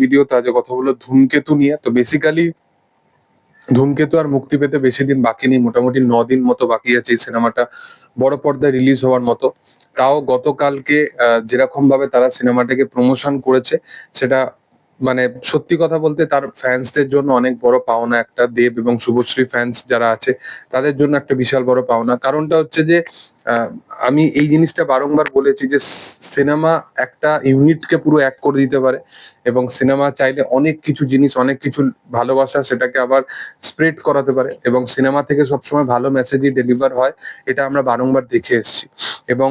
Video কথা হলো ধূমকেতু নিয়ে। তো আর মুক্তি পেতে বেশি দিন বাকি নেই, মোটামুটি ন দিন মতো বাকি আছে এই সিনেমাটা, বড় পর্দায় রিলিজ হওয়ার মতো। তাও গতকালকে যেরকম ভাবে তারা সিনেমাটাকে প্রমোশন করেছে, সেটা মানে সত্যি কথা বলতে তার ফ্যান্সদের জন্য অনেক বড় পাওনা একটা, দেব এবং শুভশ্রী ফ্যান্স যারা আছে, তাদের জন্য একটা বিশাল বড় পাওনা। কারণটা হচ্ছে যে আমি এই জিনিসটা বারংবার বলেছি যে সিনেমা একটা ইউনিটকে পুরো এক করে দিতে পারে এবং সিনেমা চাইলে অনেক কিছু জিনিস, অনেক কিছু ভালোবাসা সেটাকে আবার স্প্রেড করাতে পারে এবং সিনেমা থেকে সবসময় ভালো মেসেজই ডেলিভার হয়, এটা আমরা বারংবার দেখে এসেছি। এবং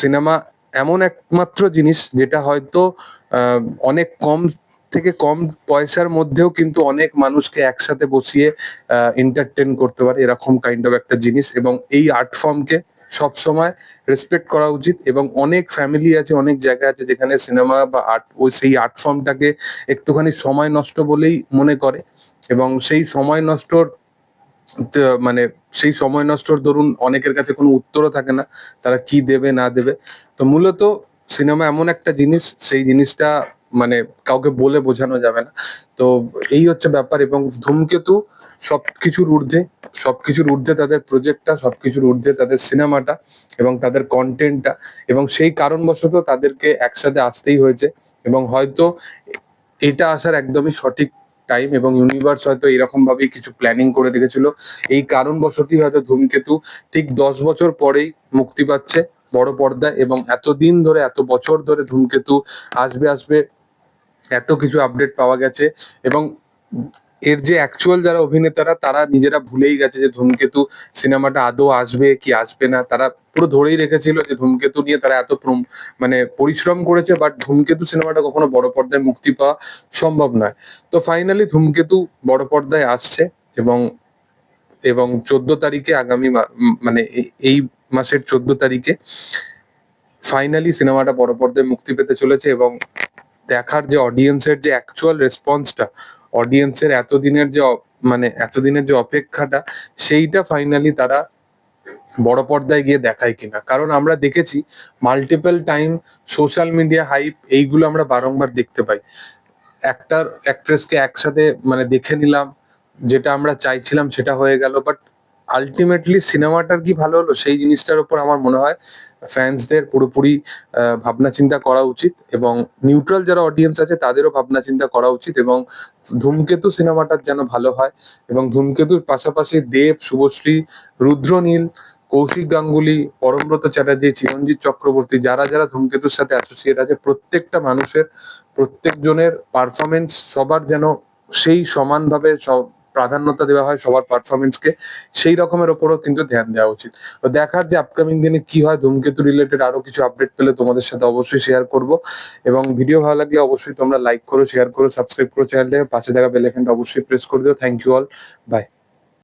সিনেমা এমন একমাত্র জিনিস যেটা হয়তো অনেক কম থেকে কম পয়সার মধ্যেও কিন্তু অনেক মানুষকে একসাথে বসিয়ে এন্টারটেন করতে পারে, এরকম কাইন্ড অফ একটা জিনিস এবং এই আর্ট ফর্মকে সব সময় রেসপেক্ট করা উচিত এবং অনেক ফ্যামিলি আছে, অনেক জায়গা আছে যেখানে সিনেমা বা আর্ট ওই সেই আর্ট ফর্মটাকে একটুখানি সময় নষ্ট বলেই মনে করে এবং সেই সময় নষ্টর ত- মানে সেই সময় নষ্টর ধরুন অনেকের কাছে কোনো উত্তরও থাকে না, তারা কি দেবে, না দেবে। তো মূলত সিনেমা এমন একটা জিনিস, সেই জিনিসটা মানে কাউকে বলে বোঝানো যাবে না। তো এই হচ্ছে ব্যাপার এবং ধূমকেতু সবকিছুর ঊর্ধ্বে সবকিছুর ঊর্ধ্বে তাদের প্রজেক্টটা সবকিছুর ঊর্ধ্বে তাদের সিনেমাটা এবং তাদের কন্টেন্টটা এবং সেই কারণবশত তাদেরকে একসাথে আসতেই হয়েছে এবং হয়তো এটা আসার একদমই সঠিক টাইম এবং ইউনিভার্স হয়তো এরকম ভাবেই কিছু প্ল্যানিং করে রেখেছিল। এই কারণবশতই হয়তো ধূমকেতু ঠিক দশ বছর পরেই মুক্তি পাচ্ছে বড় পর্দায় এবং এতদিন ধরে, এত বছর ধরে ধূমকেতু আসবে আসবে, এত কিছু আপডেট পাওয়া গেছে এবং এর যে অ্যাকচুয়াল যারা অভিনেতারা, তারা নিজেরা ভুলেই গেছে যে ধূমকেতু সিনেমাটা আদৌ আসবে, কি আসবে না। তারা পুরো ধরেই রেখেছিল যে ধূমকেতু নিয়ে তারা এত মানে পরিশ্রম করেছে বাট ধূমকেতু সিনেমাটা কখনো বড় পর্দায় মুক্তি পাওয়া সম্ভব নয়। তো ফাইনালি ধূমকেতু বড় পর্দায় আসছে এবং এবং চোদ্দ তারিখে আগামী মানে এই মাসের চোদ্দ তারিখে ফাইনালি সিনেমাটা বড় পর্দায় মুক্তি পেতে চলেছে এবং দেখার যে অডিয়েন্সের যে অ্যাকচুয়াল রেসপন্সটা অডিয়েন্সের এতদিনের যে মানে এতদিনের যে অপেক্ষাটা, সেইটা ফাইনালি তারা বড় পর্দায় গিয়ে দেখায় কিনা। কারণ আমরা দেখেছি multiple time social media hype এইগুলো আমরা বারংবার দেখতে পাই। অ্যাক্টার অ্যাক্ট্রেসকে একসাথে মানে দেখে নিলাম, যেটা আমরা চাইছিলাম সেটা হয়ে গেল বাট আলটিমেটলি সিনেমাটার কি ভালো হলো? সেই জিনিসটার উপর আমার মনে হয় ফ্যান্সদের পুরোপুরি ভাবনা চিন্তা করা উচিত এবং নিউট্রাল যারা অডিয়েন্স আছে তাদেরও ভাবনা চিন্তা করা উচিত এবং ধূমকেতু সিনেমাটার যেন ভালো হয় এবং ধূমকেতুর পাশাপাশি দেব, শুভশ্রী রুদ্রনীল কৌশিক গাঙ্গুলি, পরমব্রত চ্যাটার্জি, চিরঞ্জিত চক্রবর্তী যারা যারা ধূমকেতুর সাথে অ্যাসোসিয়েট আছে প্রত্যেকটা মানুষের, প্রত্যেকজনের পারফরমেন্স সবার যেন সেই সমানভাবে সব প্রাধান্যতা দেওয়া হয় সবার পারফরমেন্সকে সেই রকমের ওপরও কিন্তু ধ্যান দেওয়া উচিত। দেখার যে আপকামিং দিনে কি হয়, ধূমকেতু রিলেটেড আরও কিছু আপডেট পেলে তোমাদের সাথে অবশ্যই শেয়ার করব। এবং ভিডিও ভালো লাগলে অবশ্যই তোমরা লাইক করো শেয়ার করো সাবস্ক্রাইব করো চ্যানেলটাকে পাশে থাকা বেল আইকনটা অবশ্যই প্রেস করে দিও। Thank you all by